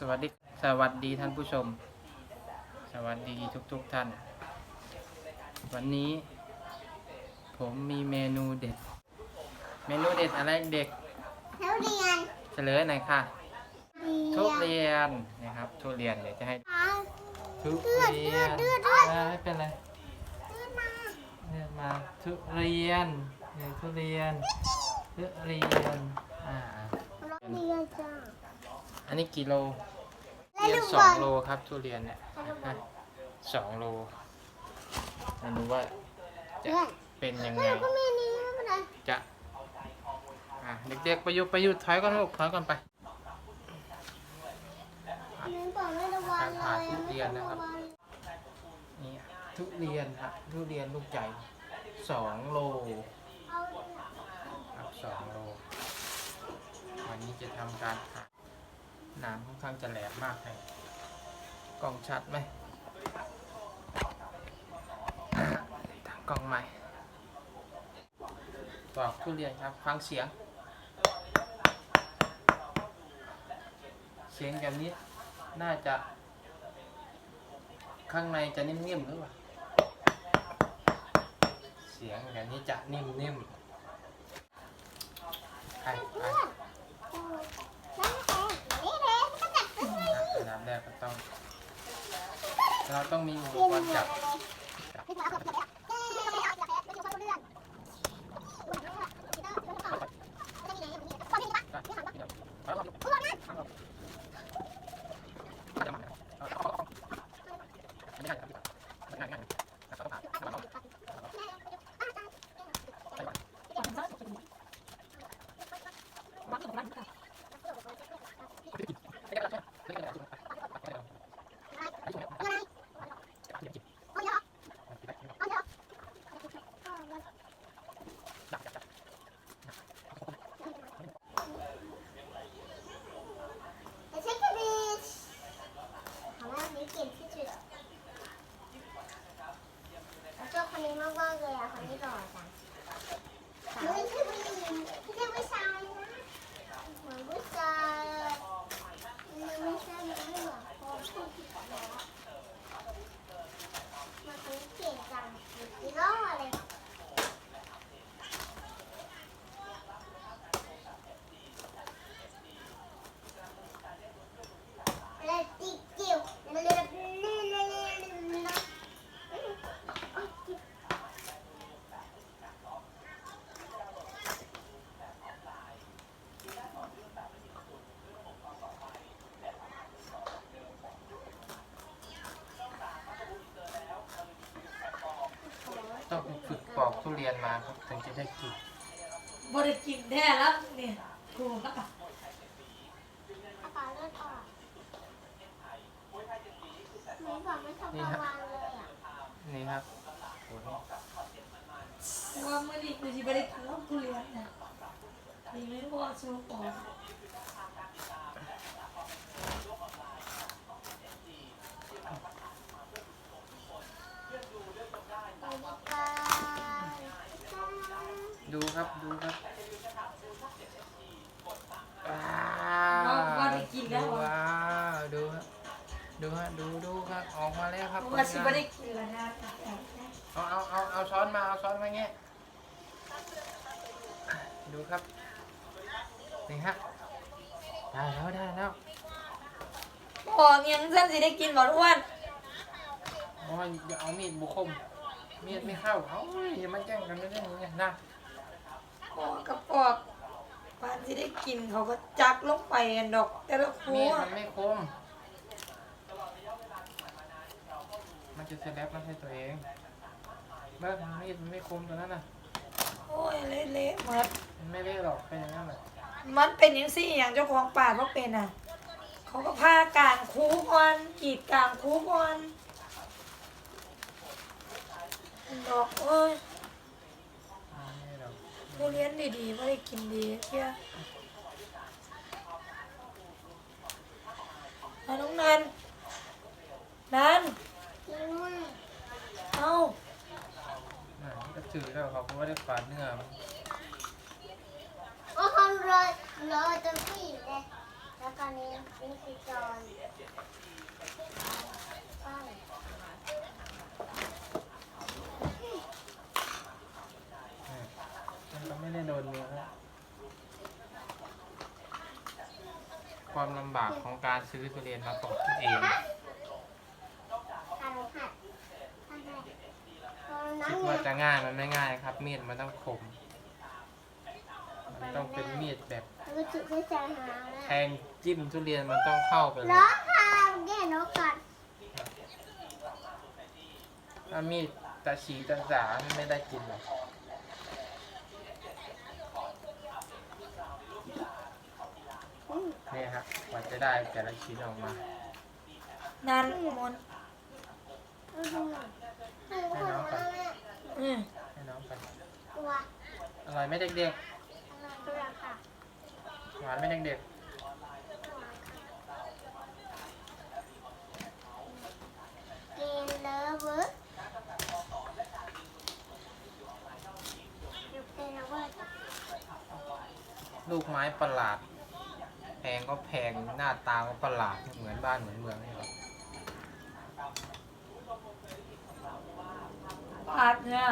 สวัสดีสวัสดีท่านผู้ชม สวัสดีทุกๆทท่าน วันนี้ผมมีเมนูเด็ด เมนูเด็ดอะไรเด็กทุเรียนเฉลยหน่อยค่ะทุเรียนนะครับทุเรียนเดี๋ยวจะให้อะทุเรียนเลือดเลือดเลือดอ่าไม่เป็นไรเลือดมาเลือกมาทุเรียนเนี่ยทุเรียนทุเรียนอ่ารถเรียนจ้า อันนี้กี่โลแล้วเรียลูนกสบอองลโลครับทุเรียนเนี่ยนะสองโลไม่รู้ว่าจะเพื่อนเป็นยังแล้ไงวก็มีนี้ไม่เป็นไรจะอะเด็กๆประยุกต์ประยุกต์ถอยก่อนลูกถอยก่อนไปนึกบอกไม่ระวังเลยหาทุเรียนนะครับไม่นี่ทุเรียนครับทุเรียนลูกใหญ่สองโลเอาครับสองโลวันนี้จะทำการหา น้ำค่อนข้างจะแหลมมากเลยกล้องชัดไหมตั้งกล้องใหม่ตอกทุเรียนครับฟังเสียง เสียงแบบนี้น่าจะ ข้างในจะนิ่มๆหรือเปล่า เสียงแบบนี้จะนิ่มๆไปไป แล้วนี่เลยก็จับขึ้น อันดับแรกก็ต้อง เราต้องมีอุปกรณ์จับ เช็คกันดีทำให้วันนี้เก่งที่สุดชอบคนนี้มากๆเลยอะคนนี้หล่อจังไม่ใช่ผู้หญิงไม่ใช่ผู้ชายนะเหมือนผู้ชายมันไม่ใช่ไม่เหมือนคนพูดผิดแล้วมันคนนี้เก่งจังอีล่อเลย Let it go. Let it go. ต้องฝึกป อกทุเรียนมาครับถึงจะได้กินบริกินแท้แล้วเนี่ยกูก็อาการเลือดออกไม่บอกไม่ทำประวันเลยอะนี่ครับโอ้โหว่าเมื่อดีกูจะบริกินแล้วกูเรียนนะดีไม่พอชูปอก บรรยากาศ ดู ครับดูครับว้าว่าวว่าได้กินแล้ว ดูอะว้าวดูครับดูฮะดูดูครับออกมาแล้วครับว่าชิบริกินแล้วนะเอาเอาเอาเอาช้อนมาเอาช้อนมาเงี้ยดูครับนี่ฮะได้แล้วได้แล้วบอกยังฉันสิได้กินบ่อ้วนโอ้ยอย่าเอามีดบุคมมีดไม่เข้าเอาอย่ามาแกล้งกันเรื่องนี้นะ ปอกกับปอกปานสิได้กินเขาก็จักลงไปอันดอก แต่ละครัมีดวมันไม่คม มันจะเซเลบมันให้ตัวเองเบ้ามีดมันไม่คมตัวนั้นน่ะ โอ้ยเละๆหมดมันไม่เละหรอกเป็นอย่างนั้นแหละมันเป็นอย่างสี่อย่างเจ้าของป่าเขาเป็นอะ เขาก็พากลางคูก่อนกรีดกลางคูก่อนดอกเอ้ย ไม่หรอก ทุเรียน ดีๆไม่ได้กินดีเพี้ยเอาน้องนันนันกินมากเอาน่ะมันก็ถือแล้วเขาก็ไม่ได้ฝาดเนื้อมันโอ้โหรอรอจนพี่เลยแล้วก็นี้นี่คือจอนป้าย มันก็ ไม่ได้โดนเนื้อความลำบากของการซื้อทุเรียนมาปลูกเองหัดหัดหัดน้อคิงดเนี่ว่ายจะง่ายมันไม่ง่ายครับ มีดมันต้องคม มันต้องเป็นมีดแบบรู้สึกที่จะหาแทแล้วงจิ้มทุเรียนมันต้องเข้าไปเลยล้อค่ะแย่นกก่อนถ้ามีดตะฉีตะสาไม่ได้กินหรอก อืม เนี่ยครับกว่าจะได้แต่ละชิ้นออกมานั่นมนเอาดูหน่อยให้คนมาแม่อืมให้น้องไปตัวอร่อยไหมเด็กอะไรตัวค่ะๆหวานไหมเด็กเกนเลเวอร์เกนเลเวอร์ๆลูกไม้ประหลาดแพ งก็แพงหน้าตาก็ประหลาดเหมือนบ้านเหมือนเมืองนี่หรอปาดเนี่ย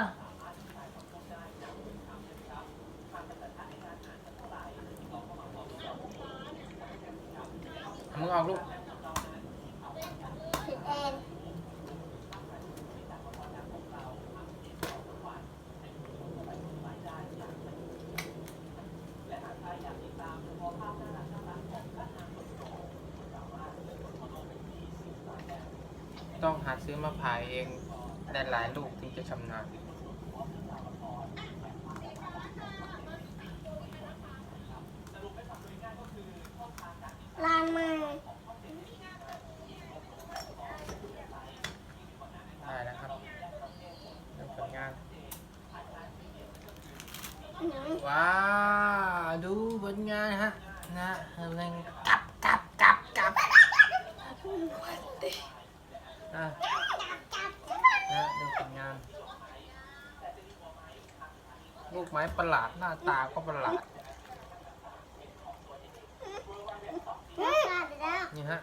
เอามือออกลูกผิดเอง ต้องหาซื้อมาผ่ายเองได้หลายลูกถึงจะชำนาญลานมือได้แล้วครับเริ่มผลงานอื้อหือว้าว ดูผลงานฮะ นะเร่งกลับกลับกลับกลับ อะนะดูผลงาน ลูกไม้ประหลาดหน้าตาก็ประหลาด นี่ฮะ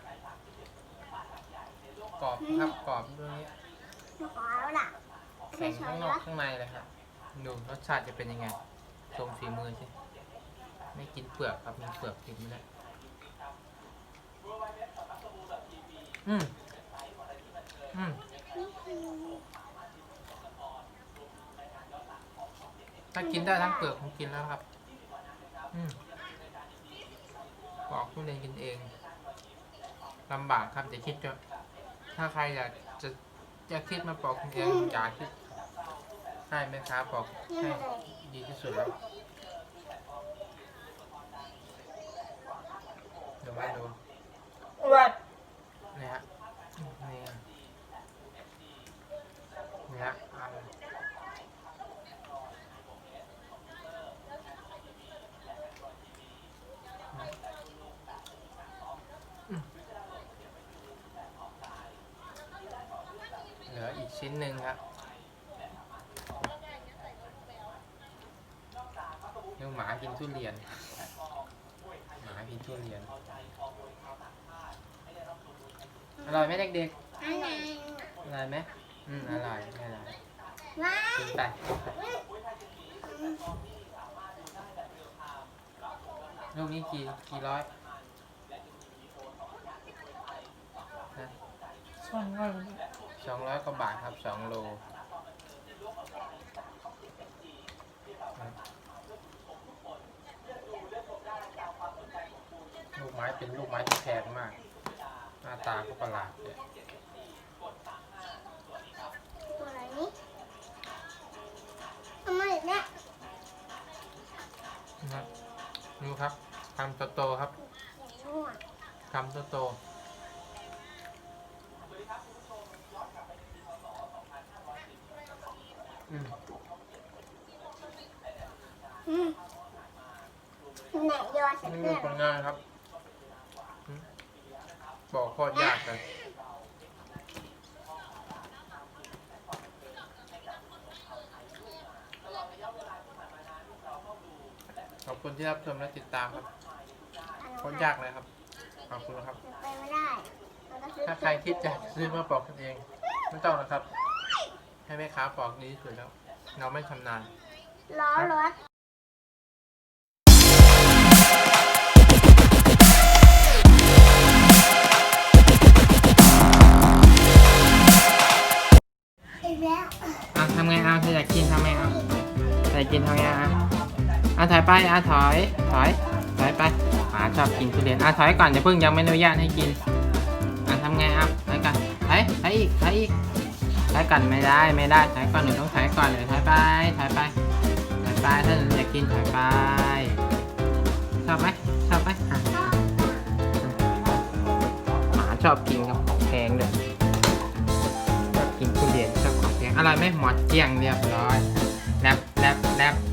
กรอบครับกรอบตรงนี้วล่ะแข็งข้างนอกข้างในเลยครับ ดูรสชาติจะเป็นยังไงชมฝีมือสิ ไม่กินเปลือกครับมีเปลือกกินไม่ได้อืม อืมถ้ากินได้ทั้งเปลือกผมกินแล้วครับ อืมปอกทุเรียนกินเองลำบากครับอย่าคิดจะถ้าใครอยากจะจะคิดมาปอกทุเรียนอย่าคิดให้ไหมครับปอกนี่ให้เลยดีที่สุดแล้วเดี๋ยวมาดูวัดนี่ฮะนี่ฮะ นี่ฮะอันอืมเหลืออีกชิ้นหนึ่งครับเดี๋ยวหมากินทุเรียน หมากินทุเรียน อร่อยไหมเด็กอันไหนๆอร่อยไหม อืมอร่อยอร่อยว้ากินไปลูกนี้กี่กี่ร้อยนะสองร้อยสองร้อยกว่าบาทครับสองโลลูกไม้เป็นลูกไม้ที่แพงมาก หน้าตาก็ประหลาดเลย ครับคำโตๆครับมั่วคำโตๆอืมอืมไหนโยนใส่นี่เพื่คืออน ผลงานครับอืมบอกโคตรยากเลย อบคุณที่รับชมและติดตามครับโคตรยากเลยครับ ขอบคุณครับ ไปไม่ได้มันก็ซื้อถ้าใครคิดจะซื้อมาปอกกันเอง ไม่ต้องนะครับ ให้แม่ค้าปอกดีที่สุดแล้ว เราไม่ชำนาญ ล้อรถ ไปอาถอย ถอย ถอยไปหมาชอบกินทุเรียนอาถอยก่อนอย่าเพิ่งยังไม่อนุญาตให้กินอาทำไงเอาถอยก่อนถอยถอยอีกถอยอีกถอยก่อนไม่ได้ไม่ได้ถอยก่อนหนูต้องถอยก่อนเลยถอยไปถอยไปถอยไปถ้าหนูอยากกินถอยไปชอบไหมชอบไหมอะหมาชอบกินครับของแพงเลยชอบกินทุเรียนชอบของแพงอร่อยไหมหมดเกลี้ยงเรียบร้อยแลบแลบแลบเรีย